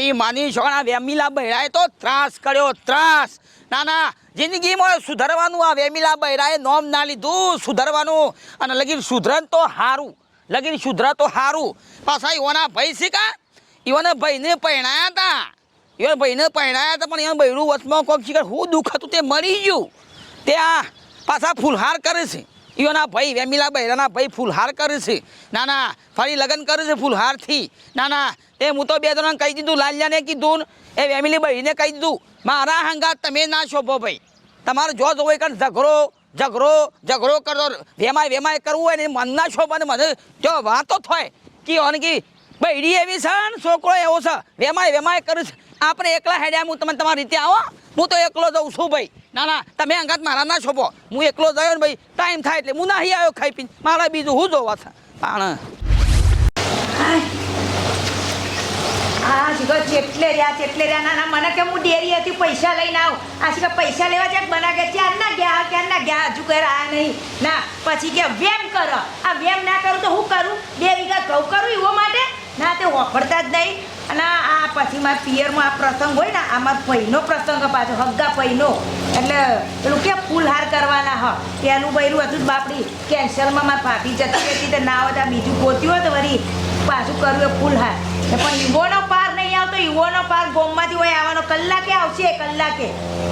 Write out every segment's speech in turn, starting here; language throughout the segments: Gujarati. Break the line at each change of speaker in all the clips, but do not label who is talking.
તારી માની છોકરા વેમિલા બૈરાએ તો ત્રાસ કર્યો, ત્રાસ. ના ના જિંદગીમાં સુધરવાનું આ વેમિલા બૈરાએ નોમ ના લીધું, સુધરવાનું. અને લગીન સુધરન તો હારું. લગીન સુધર તો હારું. પાછા ઈઓના ભાઈ શીખા ઈઓને ભાઈને પહેણાયા હતા. ઈવોને ભાઈને પહેણાયા હતા, પણ એ બૈરું વચમાં કોક શીખર હું દુઃખ હતું તે મરી ગયું. તે આ પાછા ફૂલહાર કરે છે. ઈઓના ભાઈ, વેમિલા બૈરાના ભાઈ ફૂલહાર કરે છે. ના ના ફરી લગ્ન કરે છે ફૂલહારથી. ના ના એ હું તો બે જણાને કહી દીધું, લાલિયાને કીધું એ ફેમિલી બહીને કહી દીધું, મારા હંગા તમે ના શોભો ભાઈ. તમારે જો જોવો કારણ ઝઘડો ઝઘડો ઝઘડો કરતો વેમાય વેમાય કરવું હોય ને મન ના શોભે ને મને જો વાતો થાય કે ઓને કે બૈરી એવી છે ને, છોકરો એવો છે, વેમાય વેમાય કરું છે. આપણે એકલા હેડ્યા, હું તમે તમારી રીતે આવો, હું તો એકલો જઉં છું ભાઈ. ના ના, તમે અંગાત મારા ના છોપો હું એકલો જયો ને ભાઈ, ટાઈમ થાય એટલે હું નાહી આવ્યો ખાઈ પીને. મારા બીજું હું જોવા છે? પણ
આ જીગો જેટલે રહ્યા જેટલે રહ્યા. ના ના, મને કે હું ડેરી હતી, પૈસા લઈને આવું. આ શીખે પૈસા લેવા જાય બના કે ચાર ના ગયા ક્યાં ના ગયા, હજુ કઈ આ નહીં. ના, પછી કે વેમ કરો. આ વેમ ના કરું તો હું કરું? બે વીઘા ઘઉં કરું એવો માટે? ના, તે વાપરતા જ નહીં. અને આ પછી મારા પિયરમાં આ પ્રસંગ હોય ને આમાં ભાઈનો પ્રસંગ પાછો હગ્ગા ભાઈનો. એટલે પેલું કે ફૂલહાર કરવાના, હ. પેલું બૈરું હતું જ બાપડી. કેન્સરમાં મારા ભાભી જતી હતી તો ના આવતા બીજું ગોત્યું હતું વળી. પાછું કરવું એ ફૂલહાર. પણ ઈવોનો પાર નહીં આવતો ઈવોનો પાર ગોમમાંથી હોય આવવાનો કલાકે આવશે, કલાકે.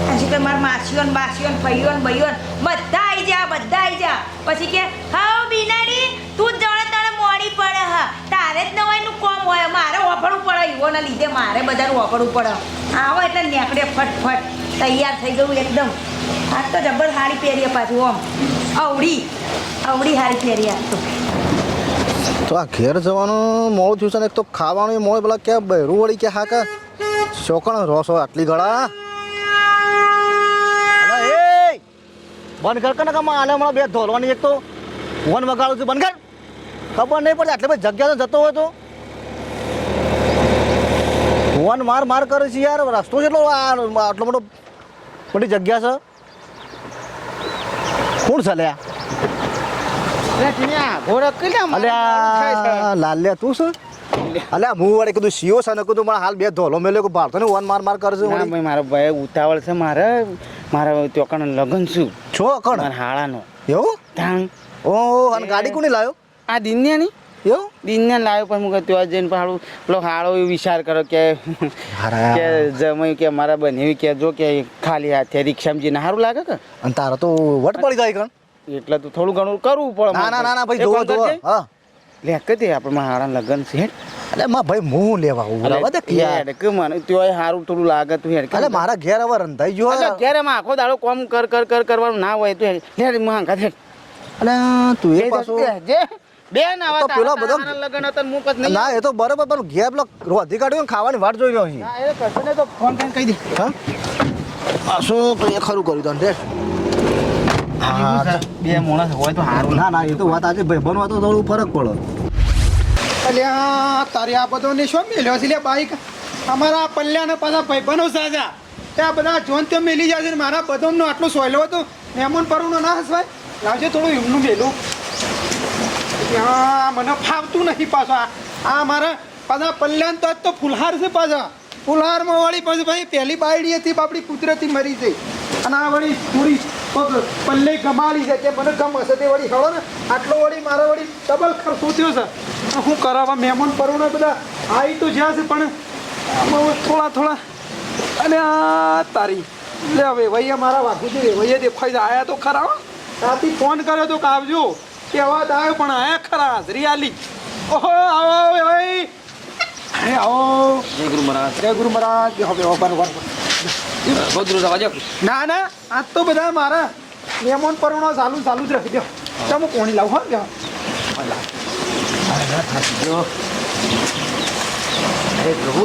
પછી કે મારા માસીઓ ને બાસીઓ ને ભાઈઓ ને ભાઈઓ બધા આવી જા બધા આવી જા. પછી કે હા બિનાડી, તું જ મોડી પડે હા. તારે જ નવાઈનું કોમ હોય. મારે વાપરવું પડે ઈવોના લીધે, મારે બધાનું વાપરવું પડે. આવો એટલે નીકળે ફટફટ. તૈયાર થઈ ગયું એકદમ. આ તો જબર સાડી પહેરીએ પાછું આમ અવડી અવડી સાડી પહેરીએ આ તો.
તો આ ઘેર જવાનું મોડું થયું છે ને, એક તો ખાવાનું મોડું પેલા ક્યાં બહેરું વળી કે હા કે શોકણ રોસો આટલી ગળા. બંધ કર કે કમા આને હમણાં બે ધોલવાની એક તો વન વગાડું છું. બંધ ખબર નહીં પડતી, આટલી બધી જગ્યા તો જતો હોય તો. વન માર માર કરે છે યાર. રસ્તો કેટલો આટલો મોટો મોટી જગ્યા છે. કોણ છે લ્યા? લાલ્યા તું શું? અલ્યા હું વડે કીધું સીઓ છે ને કીધું મને હાલ બે ધોલો મેલ્યો કે ભારતો ને વન માર માર કરે છે
ના
વળી.
ભાઈ મારો ભાઈ ઉતાવળ છે મારે મારા ચોકણ લગન છું.
છો કણ?
મારા હાળાનો.
એવું?
તાણ
ઓ અને ગાડી કોની લાવ્યો
આ દિન્યાની
એવું?
દિન્યા લાવ્યો પણ હું ત્યાં જઈને પણ પેલો હાળો એવું વિચાર કરો કે. કે જમાઈ કે મારા બન્યું કે જો કે ખાલી હાથે રિક્ષામાં જઈને સારું લાગે કે?
અને તારા તો વટ પડી જાય કણ?
એટલે તો થોડું ઘણું કરવું પડે
ના ના ના ના ભાઈ જોવો જોવો હા.
લે કે દે આપણે મારા હાળા લગન છે.
અલે માં ભાઈ હું લેવા હું લેવા દે કે યાર?
કે મને તોય સારું થોડું લાગે તું હેડ
અલે મારા ઘેર હવે રંધાઈ ગયો
અલે ઘેરમાં આખો દાડો કોમ કર કર કર કરવાનું ના હોય તો હેડ. માં હાંકા
અલે તું એ પાછો.
જે બેન આવા
તો પેલો બધો-
લગન હતા ને કદ નહીં.
ના એ તો બરોબર પણ ઘેર પેલો રોધી કાઢ્યો ને ખાવાની વાટ જોઈ રહ્યો અહીં.
ના, એ કશું ને તો ફોન કરીને કહી દે.
હા? શું તો એ ખરું કર્યું તને હા.
બે માણસ હોય તો સારું
ના ના એ તો વાત આજે ભાઈ બનવા તો થોડું ફરક પડે.
અલ્યા તારે આ બધો ને શું મેલ્યો છે? લે બાઈક. અમારા પલ્યાને પાછા ભાઈબંધો સાજા ત્યાં બધા જોન તે મેલી જાય છે ને મારા બધાનો આટલો સોયલો હતો. મહેમાન પરનો ના હસવાય લાવજે થોડું એમનું મેલું. ત્યાં મને ફાવતું નથી પાછો આ. આ મારા પાછા પલ્યાન તો આજ તો ફુલહાર છે પાછા. ફુલહારમાં વળી પાછી ભાઈ, પહેલી બાયડી હતી આપણી કુદરતી મરી ગઈ. અને આ વળી પૂરી પલ્લે ગમાડી છે. તે મને ગમ હશે. તે વળી હળો ને, આટલો વળી મારા વળી ડબલ ખર્ચો થયો છે. હું કરાવવા મહેમાન પરુણે બધા આવી તો જ્યાં છે, પણ થોડા થોડા. અને આ તારી. લે હવે ભાઈ મારા વાઘુજી રે, વૈયા દેખાઈ આયા તો ખરા. રાતી ફોન કર્યો તો કે આવજો. કે અવાજ આવ્યો પણ આયા ખરા હાજરી આલી ઓહો, આવો ભાઈ હે આવો.
જય ગુરુ મહારાજ.
જય ગુરુ મહારાજ. હવે બરોબર
ગોદરું રવાજો
ના ના આજ તો બધા મારા મહેમાન પરુણો ચાલુ ચાલુ જ રાખી દો. હું. કોણી લાવું હા લ્યો.
અરે પ્રભુ.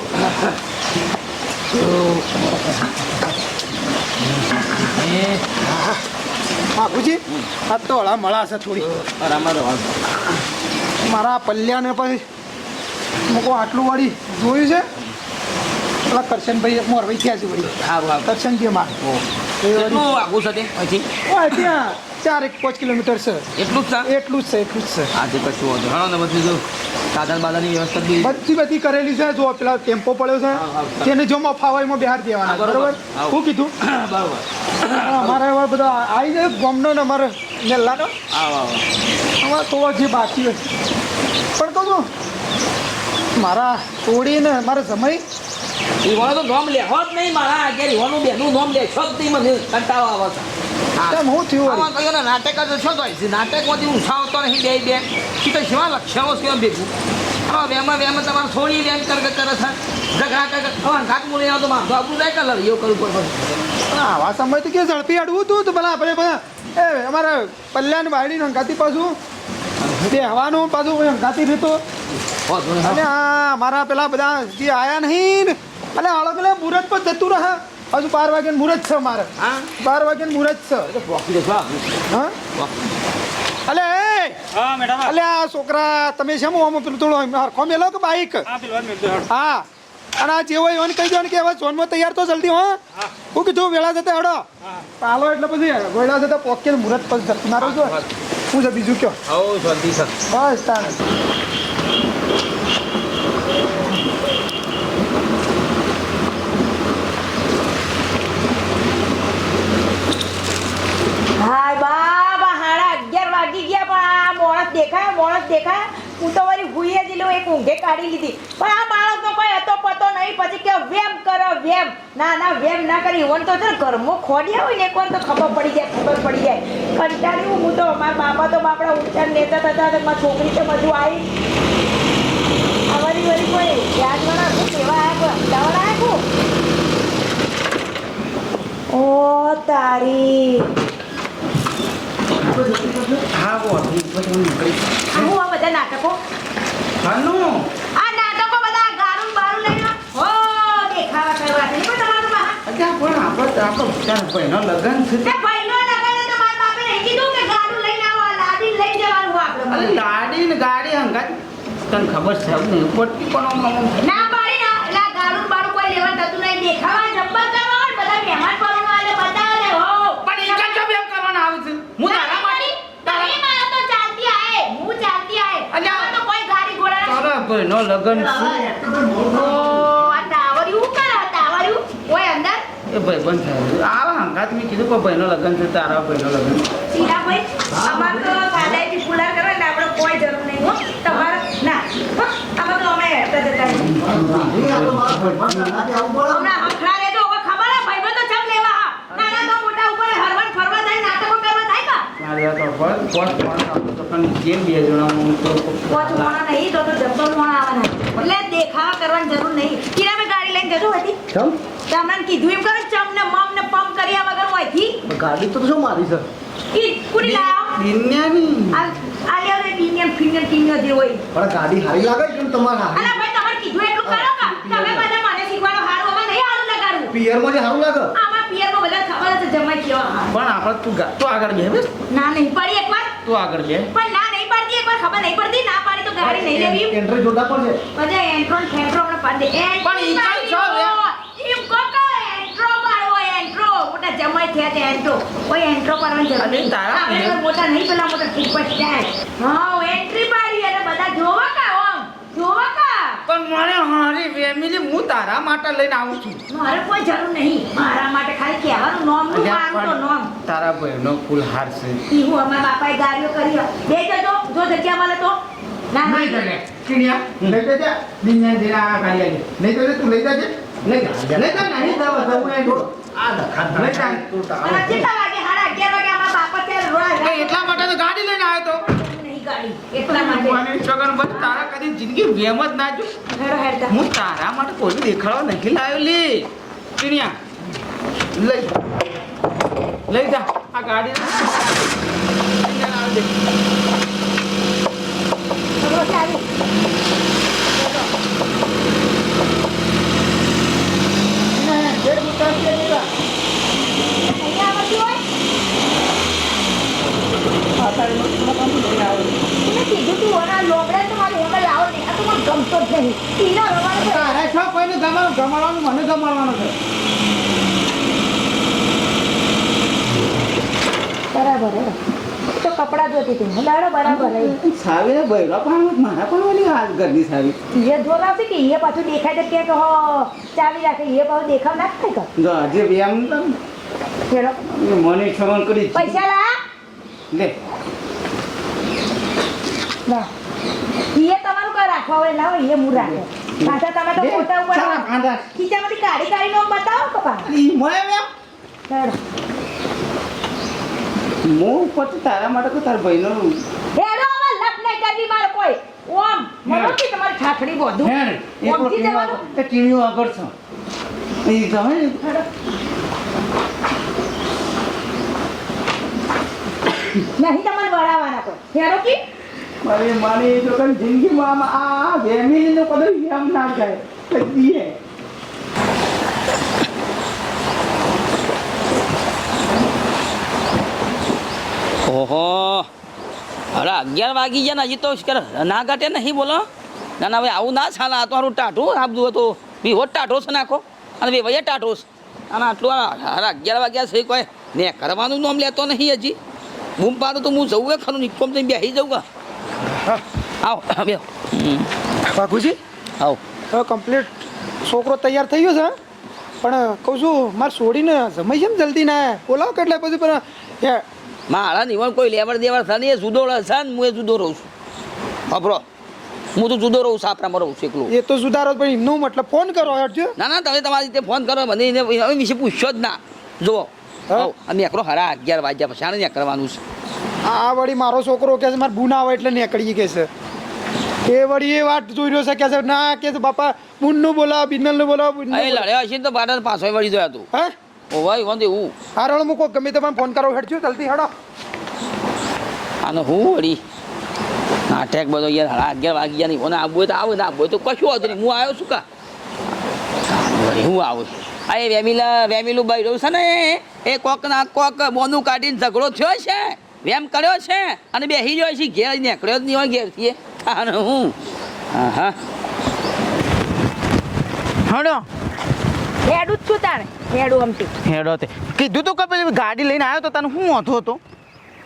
બાપુજી આ તો હળા મળા છે થોડી. મારા પલ્યાને પછી મૂકો આટલું વાળી જોયું છે? પેલા કરશનભાઈ મોરભાઈ થયા છે વળી.
સારું સારું.
કરશનજી માર?
કેટલું આગું છે તે અહીંથી?
ત્યાં ચાર એક પાંચ કિલોમીટર છે.
એટલું જ છે?
એટલું જ છે એટલું જ છે.
આજે કશું વાંધો હા બધું જો સાધન બાધનની વ્યવસ્થા બી
બધી બધી કરેલી છે. જો પેલા ટેમ્પો પડ્યો. છે તેને જો મફાવા એમાં બિહાર દેવાના
બરોબર.
શું કીધું?
બરોબર.
અમારે એવા બધા આવી જાય ગોમનો ને અમારે નેલ્લાનો. અમારે તો જે બાકી હોય. પણ કહું મારા તોડીને મારા સમય
ઈવાનો તો નોમ લેવો જ નહીં મારા આગળ ઈવાનું બેનું નોમ લેશો જ નહીં મને કંટાળો આવે છે. હા.
તેમ હું થયું?
આમાં ને નાટક જ છો તો છે નાટકમાંથી ઉઠાવતો નહીં બે બે. એ તો શેવા લક્ષણો છે ભેગું? હા વેમાં વેમાં તમારે થોડી વેમ કર કર છે. ઝઘડા કર ઘાટ મૂળી આવતો માથું આપણું જાય કલર એવું કરવું પડે
પણ આવા સમય તો કે ઝડપી અડવું તું તો પેલા આપણે એ અમારા પલ્યાન વાડીનું અંગાતી પાછું. બે હવાનું પાછું ગાતી રહેતો. અને
હા.
આ મારા પેલા બધા જે આયા નહીં ને એટલે હાલો પેલા મુહૂર્ત પર જતું રહે. હજુ બાર વાગે મુહૂર્ત છે મારે બાર વાગે મુહૂર્ત છે. અલે
હા
અલે આ છોકરા તમે છે આમ પેલું થોડું હરખો મેલો કે બાઈક?
હા પેલું મેં તો
હા. અને આ જેવો હોય એને કહી દો ને કે હવે સોનમાં તૈયાર તો જલ્દી હા. હું. કીધું વેળા જતા હડો. પાલો એટલે પછી વેળા જતા પોકે મુહૂર્ત પછી જતું ના હું છે બીજું કયો? બસ તાણ.
હાય બાબા, હાડા અગિયાર વાગી ગયા, પણ આ મોણસ દેખાય મોણસ દેખાય. હું તો વળી ભૂઈએ જ એક ઊંઘે કાઢી લીધી. પણ આ માણસનો કોઈ હતો પતો નહીં, પછી કે વેમ કરો, વેમ. ના ના, વેમ ના કરી. ઓન તો છે ઘરમાં ખોડ્યા હોય ને, એકવાર તો ખબર પડી જાય, ખબર પડી જાય. કંટાળી હું તો. મારા બાપા તો બાપડા ઊંચા નેતા થતા તો મારી છોકરી તો બધું આવી. અમારી વળી કોઈ યાદવાળા શું કેવા આવ્યા અમદાવાદ આવ્યા ઓ તારી.
હા વાંધો હું
આ હું આ બધા નાટકો?
હાનું.
આ નાટકો બધા ગારું બારું લઈને હો દેખાવા કરવા છે. નહીં તમારું બા
અચ્છા, પણ આપણે આપણો તારા ભાઈનો લગન છે.
તે ભાઈનો લગાડે તો મારા બાપે નહીં કીધું કે ગારું લઈને આવો આ લઈ જવાનું આપણે.
અરે ગાડી ને ગાડી હંગાત. તને ખબર છે નહીં પણ.
ના પાડી ના એટલે આ ગારું બારું કોઈ લેવા થતું નહીં દેખાવા જબ્બર કરવા હોય બધા મહેમાન પરણવા એટલે બતાવે હો
પણ ઈ કાં કેમ કરવાના આવે છે હું તારા માટે
તારી મારા તો ચાલતી આયે હું ચાલતી આયે
અલ્યા.
આમાં તો કોઈ ગાડી ઘોડા
ભાઈનો લગન એ ભાઈ બંધ થાય. આવા હંગાત મેં કીધું કે ભાઈનો લગન છે તારા ભાઈનો લગન
સીતાભાઈ અમાર તો સાદાઈથી ફુલાર કરો ને આપણે કોઈ જરૂર નહીં હો તમારે ના હો, આમાં તો અમે હેરતા જતા રહીએ. હમણાં હખડા રહેજો, હવે ખબર હે, ભાઈબંધો ચમ લેવા હા? નાના તો મોટા ઉપર હરવાન ફરવા થાય, નાટકો કરવા થાય કા?
મારે તો પણ પોટ પણ આપો તો પણ જેમ બે જણા હું તો
પોટ મોણા નહીં, તો તો જબ્બર મોણા આવવાના. એટલે દેખાવા કરવાની જરૂર નહીં. કિરામે ગાડી લઈને જજો હતી. તમને કીધું એમ કરે ચમ ને મમ ને પમ કર્યા વગર હોયથી.
ગાડી તો શું મારી સર
ઈ કુડી લાવો.
બિન્યાની
આ આ લ્યો રે ટીનિયમ ફિનિયમ ટીનિયમ જે હોય.
પણ ગાડી હારી લાગે છે તમારા
અલા ભાઈ તમારે કીધું એટલું કરો કા તમે બધા મને શીખવાનો હારું હવે નહીં હારું લગાડવું
પિયરમાં જે હારું લાગે
જ જમાઈ કેવા.
પણ આપણે તું ગા તો આગળ બે
ના નહીં પડી એકવાર.
તું આગળ બે
પણ ના નહીં પડતી એકવાર ખબર નહીં પડતી. ના પાડી તો ગાડી નહીં લેવી.
એન્ટ્રો જોતા પડશે
બધા એન્ટ્રો ને આપણે પાડી દે.
પણ ઈ કઈ છો?
ઈ કોકો એન્ટ્રો પાડવો એન્ટ્રો. મોટા જમાઈ થયા તે એન્ટ્રો. ઓય એન્ટ્રો પાડવાની જરૂર નહીં.
તારા
મોટા નહીં પેલા મોટા સુપરસ્ટાર હા એન્ટ્રી પાડી એટલે બધા જોવા કા
પણ મને મારી ફેમિલી હું તારા માટે લઈને આવું છું.
મારે કોઈ જરૂર નહીં. મારા માટે ખાલી કહેવાનું નોમનું
અલ્યા,
મારું તો નોમ.
તારા ભાઈનો ફૂલ હાર છે.
ઈ હું અમાર બાપાએ ગાડીઓ કરી. બે જજો જો જગ્યા મળે તો. ના
નહીં જને કિણિયા લઈ જજે દિન્યા દેરા આ ગાડી લઈ જજે તું લઈ જજે લઈ જા લઈ જા. નહીં જવા દઉં એ જો
આ દખા
લઈ જા.
અને કેટલા વાગે? હાડા 11 વાગે અમાર બાપા ત્યાં રોયા
એટલા માટે તો ગાડી લઈને આવ્યો તો.
ગાડી. એટલા માટે.
સગન બસ તારા કદી જિંદગી વેમ જ ના જો. હું તારા માટે કોઈ દેખાડવા નહીં. લાવ્યો લે. ચીણિયા લઈ. લઈ જા. આ ગાડી લઈને આવ દે.
છોકરો ચાલી નહીં આવડતી હોય મેં કીધું તું ઓના લોબડા તો મારી હોટલ લાવો નહીં આ તો મને ગમતો જ નહીં ટીનો રવાનો
તારે છો કોઈને ગમાડવાનું? ગમાડવાનું મને ગમાડવાનું છે.
બરાબર હે. કપડાં ધોતી હતી લાડો બરાબર
સાવે બૈરો પણ મારા પણ ઓલી હાથ ઘરની સાવી.
એ કે એ પાછું દેખાય તો કે હો ચાવી રાખે એ પાછું દેખાવ ના થાય કે?
જો આજે વ્યામ મને ક્ષમણ કરી
પૈસા લા.
લે.
ના એ તમારું કઈ રાખવા હોય? ના હોય એ હું રાખે. પાછા તમે તો ફોટા ઉપર. ખીચામાંથી કાઢી કાઢી નો બતાવો પપ્પા
ઈ મોય મે
ચાલો.
હું પછી તારા માટે કો તાર ભાઈનો
હેડો હવે લપ નઈ કરવી મારે કોઈ. ઓમ કે તમારી ઠાઠડી બોધું.
હેણ એકલો ટીણીઓ આગળ છે. ઈ તમે
હેડો નહીં તમને વળાવવાના કોઈ હેડો કી?
મારે મારી તો કઈ જિંદગીમાં આ ફેમિલીનો કદર વ્યામ ના થાય કદી
ઓહો. અરે અગિયાર વાગી ગયા ને હજી તો ના ઘટે નહીં બોલો. ના ના હવે આવું ના છાલા આ તો મારું ટાઢું આપતું હતું. બીહો ટાઢો છે નાખો. અને બે ભાઈ ટાઢો છે. અને આટલું અરે અગિયાર વાગ્યા છે કોઈ. ને કરવાનું નામ લેતો નહીં હજી. બૂમ પાડો તો હું જવું ખરું નિકોમ જઈને બેસી જવું કા આવો બે
બાપુજી
આવો.
હવે કમ્પ્લીટ છોકરો તૈયાર થઈ ગયો છે પણ કહું છું મારે છોડીને જમાઈ છે ને જલ્દી ના. બોલાવો કેટલા પછી પણ
મારા નિવણ કોઈ લેવડ દેવડ થાય એ જુદો છે ને હું એ જુદો રહું છું. ખબરો હું તો જુદો રહું છું આપણામાં રહું છું એકલું.
એ તો સુધારો પણ એમનું મતલબ ફોન કરો
ના ના તમે તમારી રીતે ફોન કરો મને વિશે પૂછશો જ ના. જુઓ. અમે એકલો હરા અગિયાર વાગ્યા પછી આને કરવાનું છે.
આ વળી મારો છોકરો કે છે મારે બુના આવે એટલે નીકળી કે છે. એ વળી એ વાત જોઈ રહ્યો છે કે છે ના કે બાપા બુનનું બોલાવો બિનલનું બોલાવો બોલાવો.
લડ્યા હશે ને તો બાર પાછો વળી જોયા તું.
હે?
ઓ ભાઈ વાંધો એવું
હા. રણો મૂકો ગમે તમે મને ફોન કરો હેડજો જલ્દી હેડો.
આનો હું વળી? નાટેક બધો યાર હળા અગિયાર વાગ્યા નહીં ફોન આવવું હોય તો આવે ને આવવું હોય તો કશું આવતું નહીં. હું આવ્યો છું કા? હું આવું છું? આ એ વેમિલા વેમિલું ભાઈ રહ્યું છે ને એ કોક ના કોક બોનું કાઢીને ઝઘડો થયો છે વેમ કર્યો છે અને બેસી રહ્યો છે ઘેર નીકળ્યો જ નહીં હોય ઘેરથી. અને હું? હા હા
હડો
હેડું જ છું તારે હેડું અમથી
હેડો તે. કીધું તું કે પેલી ગાડી લઈને આવ્યો તો તને શું વાંધો હતો?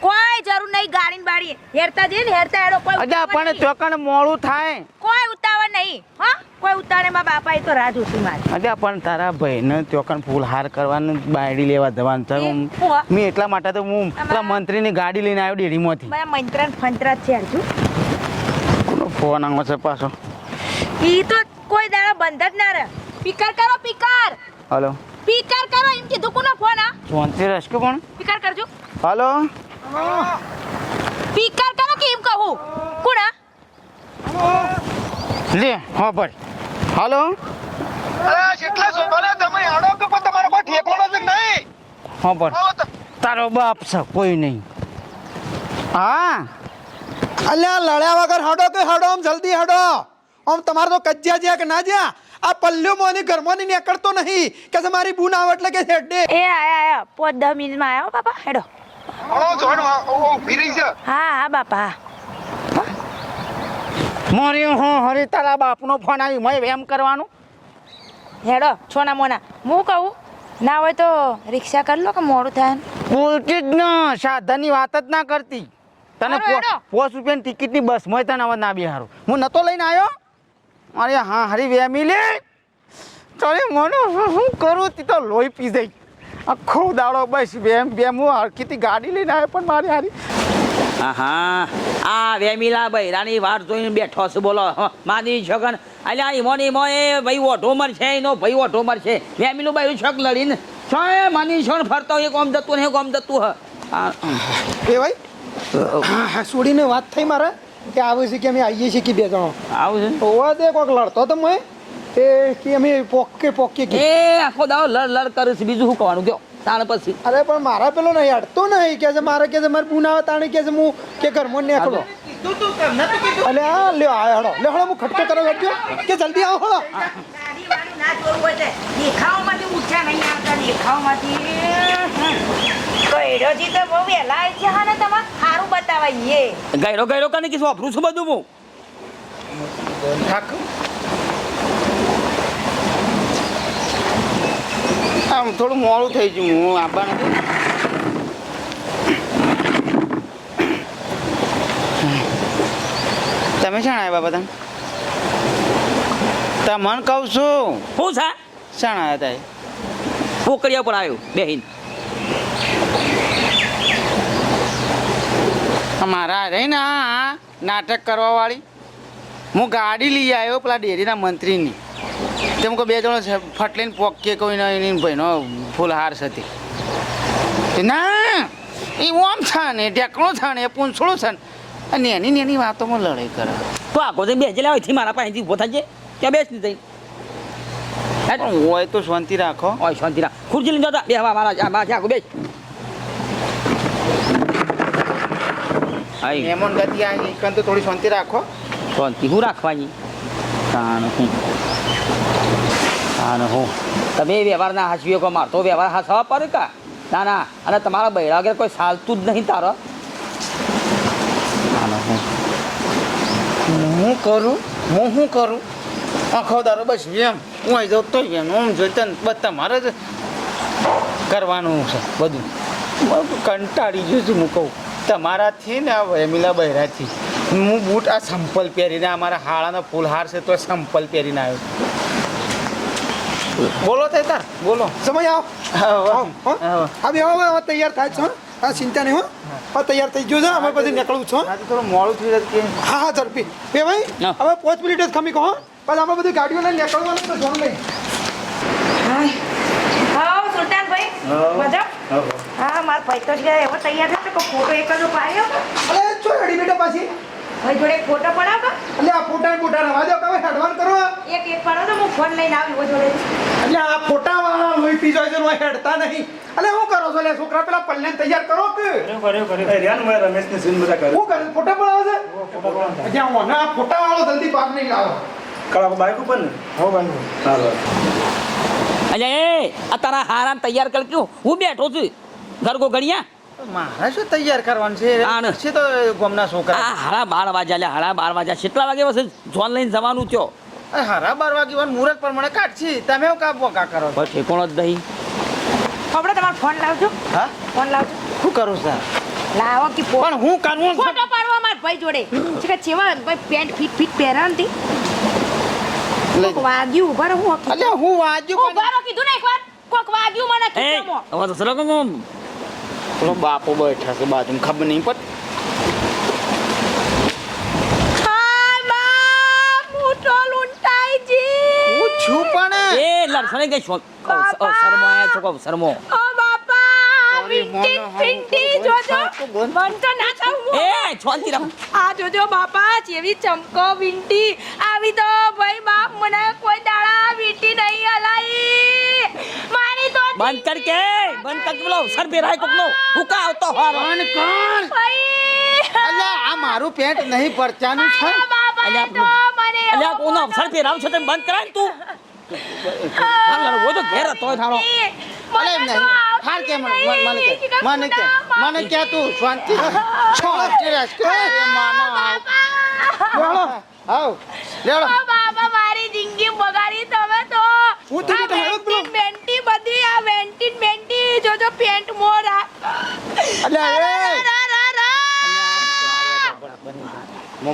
કોઈ જરૂર નહીં ગાડી બાડી હેરતા જઈએ ને હેરતા હેડો કોઈ
અજા પણ. ચોકણ મોડું થાય.
કોઈ ઉતાવળ નહીં હા? કોઈ ઉતાવળે મારા બાપા એ તો રાહ જોતી મારી.
અજા પણ તારા ભાઈને ચોકણ ફૂલ હાર કરવાનું બાયડી લેવા જવાનું છે. મેં એટલા માટે તો હું પેલા મંત્રીની ગાડી લઈને આવ્યો ડેરીમાંથી.
મારા મંત્રા ફંતરા છે હજુ.
કોનો ફોન આવે છે પાછો?
ઈ તો કોઈ દાડો બંધ જ ના રહે. પીકર કરો પીકર.
હલો.
પીકર કરો એમ કીધું કોનો ફોન આ
શાંતિ રહેશ કે પણ
પીકર કરજો.
હલો.
પીકર કરો કેમ કહું? કુણા
લે હા ભાઈ. હલો?
જેટલા સોમાને તમે આડો કે પણ તમારો કોઈ ઠેકોણો જ નહીં.
હા ભાઈ. તારો બાપ છે કોઈ નહીં. હા?
અલ્યા લડ્યા વગર હડો કે હડો આમ જલ્દી હડો. આમ તમારે તો કજ્યા જ્યાં કે ના જ્યાં? આ પલ્લ્યો મોની ઘરમાં નીકળતો નહીં કે મારી બુન આવે એટલે કે હેડે.
એ આયા આયા. પોત દસ મિનિટમાં આવ્યો બાપા. હેડો. હા હા બાપા.
મોરી હું હરી તારા બાપનો ફોન આવી મેં એમ કરવાનું.
હેડો છોના મોના. હું કહું ના હોય તો રિક્ષા કરી લો કે મોડું થાય ને.
બોલતી જ ના સાધનની વાત જ ના કરતી. તને. પોસ રૂપિયાની ટિકિટની બસમાં તને હવે ના બિહારું. હું નતો લઈને આવ્યો અરે હા હરી વેમી લે ચાલે મને હું શું કરું? તી તો લોહી પી જઈ. આખો દાડો બસ વેમ વેમ હું હરકીથી ગાડી લઈને આવ્યો પણ મારી હારી.
હા આ વેમિલા રાણી વાર જોઈને બેઠો છે બોલો. માની છગન. અલ્યા ઈમો ને ઈમો એ ભાઈ ઓઢો છે એનો ભાઈ ઓઢો છે વેમિલું ભાઈ છક લડીને. છો એ માની છો ફરતો એક ઓમ જતું ને ઓમ જતું હ.
એ ભાઈ છોડીને વાત થઈ મારે કે આવે છે કે અમે આવીએ છીએ કે બે જણો.
આવું છે?
ઓવા દે કોક લડતો તો મેં એ કે અમે પોકે પોકે કે
એ આખો દાવ લડ લડ કરે છે. બીજું શું કહેવાનું કયો? તાણ પછી.
અરે પણ મારા પેલો નહીં અડતો નહીં. કે છે મારે કે છે મારે પૂના આવે તાણે કે છે હું કે ઘરમાં ને નીકળો અલે આ લ્યો આ હળો. લે હળો હું ખટકો કરો ગયો કે જલ્દી આવો હળો.
દેખાવમાંથી ઊંચા નહીં આવતા દેખાવમાંથી. કઈરોજી તો બહુ વહેલા આવી છે હા ને તમે સારું બતાવાય
ગયરો ગયરો કને કીધું? વાપરું છું બધું હું.
આમ થોડું મોડું થઈ ગયું હું આવવા
તમે શાણ આવ્યા બધા? તમને કહું છું.
હું છે
શાણ આવ્યા તા
પોકરિયા પર આવ્યો બેહીન.
મારા રહી ને નાટક કરવા વાળી હું ગાડી લઈ આવ્યો પેલા ડેરીના મંત્રીની. તેમ કોઈ બે જણો છે ફટલીને પોકે કોઈ એની ભાઈનો ફૂલહાર હતી તે. ના એ ઓમ છે ને ઢેકણું છે ને એ પૂંછડું છે ને અને એની ને એની વાતોમાં લડાઈ કરે.
તો આખો તો બેસી લાવે થી મારા પાસેથી ઊભો થાય છે ત્યાં બેસ નહીં થઈ
હોય તો શાંતિ રાખો.
હોય શાંતિ રાખ. ખુરશી લઈને જતા બે હવા મારા માથે આખું બેસ.
મહેમાન ગતિ આ તો થોડી શાંતિ રાખો.
શાંતિ હું રાખવાની? તાણ હું. તાણ હું. તમે વ્યવહારના હાચવીઓ કો મારતો વ્યવહાર હાસવા પડે કા? ના ના. અને તમારા બૈરા વગેરે કોઈ ચાલતું જ નહીં તારો. હું.
કરું? હું શું કરું? આખો દારો બસ એમ હું આવી જાઉં તો એમ હું જોઈતા ને બસ તમારે જ કરવાનું છે બધું. કંટાળી ગયું છું હું કહું. તમારાથી ને આ વેમિલા બહેરાથી હું બૂટ આ સંપલ પહેરીને અમારા મારા હાળાનો ફૂલહાર છે તો સંપલ પહેરીને આવ્યો. બોલો તે તાર બોલો.
સમય આવો.
આવો,
આવો, હો?
આવો.
આ બે આવો, આવો, તૈયાર થાય છે હો? આ ચિંતા નહીં હો તૈયાર થઈ ગયો છે અમે પછી નીકળવું છું
થોડું મોડું થઈ જાય કે.
હા હા ઝડપી. બે ભાઈ હવે પાંચ મિનિટ જ ખમી કહો પછી આપણે બધી ગાડીઓ લઈને નીકળવાનું તો જોવાનું લઈ.
હા સુલતાનભાઈ. મજા? હા મારા ભાઈ તો છે એવો તૈયાર થયો તો ફોટો એક જ પાડ્યો
છો રેડી બેટા પાછી.
ભાઈ જોડે ફોટો પડાવો
ફોટા ને ફોટા દો તમે હેડવાન કરો.
એક એક પાડો તો હું ફોન લઈને આવી જોડે
એટલે આ ફોટા વાળા લોહી પી જાય છે લોહી હેડતા નહીં. અલે હું કરો છો લે છોકરા પેલા પલ્લે તૈયાર કરો કે? શું કરે. ફોટા પડાવે છે? જ્યાં હું ના ફોટા વાળો જલ્દી બહાર નહીં લાવો.
અલ્યા એ આ તારા હારા તૈયાર કર ક્યું હું બેઠો છું. ઘર કો ગણ્યા
મારે શું તૈયાર કરવાનું છે?
આને.
છે તો ગમના છોકરા.
આ હાડા બાર વાગ્યા લે હાડા બાર વાગ્યા. કેટલા વાગે વસે જોન લઈને જવાનું છો
હારા બાર વાગી વાર મુહૂર્ત પ્રમાણે કાઢછી તમે એવું કા બોકા કરો છો?
બસ ઠેકોણો જ નહીં.
આપણે તમારો ફોન લાવજો?
હા?
ફોન લાવજો.
શું કરું સર?
લાવો કે
પણ હું કરવું છે?
ફોટો પાડવા મારા ભાઈ જોડે. છે કે ચેવા ભાઈ પેન્ટ ફીટ ફીટ પહેરાવતી
લઈ
કોક વાગ્યું ઊભા રહો હું હકી
અલ્યા હું વાજ્યું
ઊભા રહો કીધું ને એકવાર કોક વાગ્યું મને
હવે તો
પેલો બાપો બેઠા છે બાજુ ખબર નહીં પણ
હાય બા મોટો લૂંટાઈજી.
હું છું પણ
એ. લડસણે ગઈ
બાપા!
શરમો આયા છો કહું શરમો.
ઓ બાપા
તારી
પિંટી
મોનો
પિંટી
હાવ
જોજો. મન તો ના થાવું
એ છોંતી રાખ
આ જોજો બાપા જેવી ચમકો વિંટી. આવી તો ભાઈ બાપ મને કોઈ દાડા વિંટી નહીં હલાઈ મારી તો
બંધ કર કે. બંધ કર બોલો સર બેરાય કોકનો હુકા આવતો હારો
પણ કોણ?
ભાઈ.
અલ્યા આ મારું પેન્ટ નહીં પરચાનું છે.
અલ્યા,
તો મને
અલ્યા કોનો અવસર પહેરાવ છો તમે બંધ કરાય ને તું? હાલ લડવો તો ઘેર હતો થારો
અલે એમ નહીં. હાલ કે મને મને કે મને કે મને કે તું શાંતિ શાંતિ રાખ. કે માનો. આવ લેડો આવ લેડો
બાબા મારી જિંદગી બગાડી તમે તો.
હું તો
આ
કીધું હેડો પેલો.
વેન્ટીન બેન્ટી બધી આ વેન્ટીન જોજો પેન્ટ મોરા.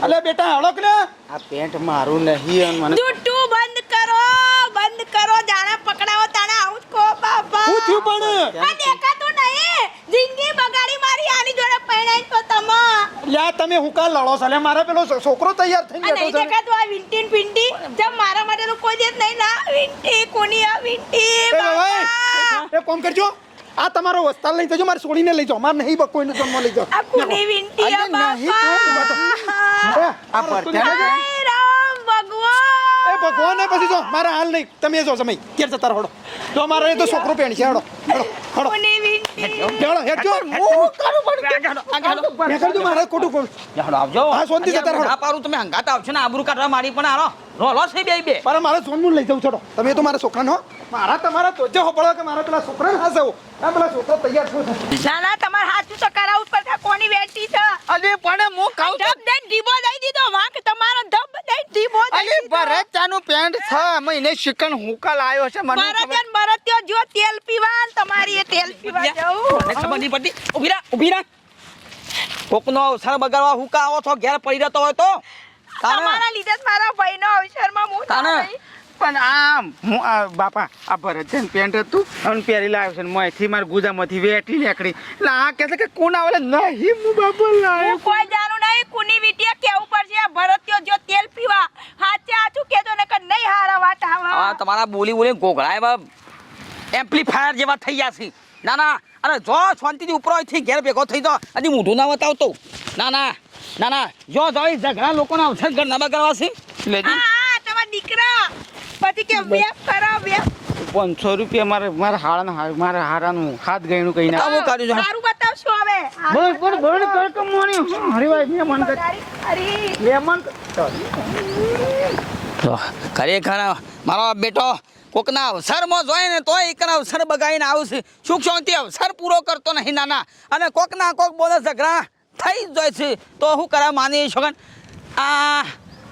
અલે બેટા હળક ને?
આ પેન્ટ મારું નહીં અને મને
જૂઠું બંધ કરો બંધ કરો જાણે પકડાવો તાણે આવું જ કહો બાપા.
હું થયું પણ?
આ દેખાતું નહીં. જિંદગી બગાડી મારી આની જોડે પરણાઈ તો તમે.
લ્યા તમે હું કા લડો છો? લે મારા પેલો છોકરો તૈયાર
થઈ
ગયો છે.
દેખાતું આ વિન્ટીન પિંડી જબ મારા માટે કોઈ દેત નહીં. ના વિન્ટી કોની આ
વિન્ટી
બાપા.
એ કોમ કરજો. આ તમારો વસ્તાલ લઈ જજો મારે સોળીને લઈ જાઓ. મારે નહીં બ- કોઈને જમવા લઈ જાઓ.
આ કોની વિંટી આ બાપા.
આ
રામ ભગવાન.
એ ભગવાન ને પછી જો મારા હાલ નહીં. તમે જો સમય કેર જતા રહો તો મારે એ તો છોકરો પેણ છે હડો હડો હડો
કોની વિંટી
હેડો હેડજો
હું કરું પણ
હેડજો મારે ખોટું કોણ
હડો આવજો.
હા, શાંતિ જતા રહો.
ના પારું તમે હંગાતા આવશો ને આબરૂ કાઢવા મારી પણ હાલો. રોલો છે બે બે.
મારે મારે સોનનું લઈ જાઉં છોડો તમે તો મારા છોકરાને મારા તમારા તો જે હોપળો કે મારા પેલા છોકરાને હાસવો. આ પેલા છોકરો તૈયાર થયો
ના ના તમારે હાચું તો કરાવવું જ કા કોની વેટી છે?
અલી પણ હું કહું
ધબ દે ડીબો દઈ દીધો. વાંક તમારો ધબ દે ડીબો દઈ
અલી
દીધો.
પેન્ટ છ મહિને શિકન હુકા લાયો છે મને
ભરતન ભરત્યો જો તેલ પીવા તમારી એ તેલ પીવા
મને
જવું
ખબર નહીં પડતી. ઊભી રાખ કોકનો અવસર બગાડવા હુકા આવો છો ઘેર પડી રહેતો હોય તો?
તમારા લીધે જ મારા ભાઈનો અવસરમાં હું
તારે?
ના
પણ આમ હું આ બાપા આ ભરત છે પેન્ટ હતું અને પહેરી લાવ્યો છે મોંથી મારા ગુજામાંથી વેટી લેકડી એટલે આ કહે છે કે કોણ આવે નહીં હું બાપા લાવ્યો
હું કોઈ જાણું નહીં કુની વીટીએ કેવું પડશે આ ભરતીયો જો તેલ પીવા. હાચે હાચું કેજો ને કે નહીં હારા વાત
આ
આવા
તમારા બોલી બોલી ગોગળાય એમ્પ્લીફાયર જેવા થઈ ગયા છે. ના ના અને જો શાંતિથી ઉપરોથી ઘેર ભેગો થઈ જાઓ. હજી મૂઢું ના બતાવતો ના ના ના ના. જો જો ઝઘડા લોકોના અવસર ગણના કરવા છે. લેજી
હા હા તમારા દીકરા. પછી કે વેપ કરો વેપ
પાંચસો રૂપિયા મારે મારા હારાનું મારે હારાનું હાથ ગયણું કઈ ના
આવું કર્યું છે
સારું બતાવશો હવે.
બોલ બોલ બોલ કર કે હરી ભાઈ મે મન કર.
અરે
મે મન
કર. ખરેખર મારો બેટો કોકના અવસરમાં જોઈએ ને તો એકના અવસર બગાડીને આવશે. સુખ શાંતિ અવસર પૂરો કરતો નહીં, નાના. અને કોકના કોક બોલે ઝઘડા થઈ જ જાય છે. તો હું કરા માની શકન? આ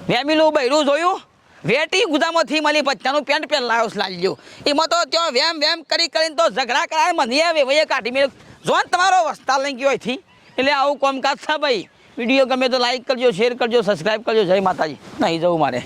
વેમીલું બૈરું જોયું? વેટી ગુદામાંથી મળી બચ્ચાનું પેન્ટ પેન લાવ્યો લાવી લાલ્યો એમાં તો ત્યાં વેમ વેમ કરી કરીને તો ઝઘડા કરાય મને આવે ભાઈ કાઢી મેળ જોન, તમારો વસ્તા લઈ ગયો અહીંથી. એટલે આવું કોમકાજ છે, ભાઈ. વીડિયો ગમે તો લાઈક કરજો શેર કરજો સબસ્ક્રાઈબ કરજો. જય માતાજી. નહીં જવું મારે.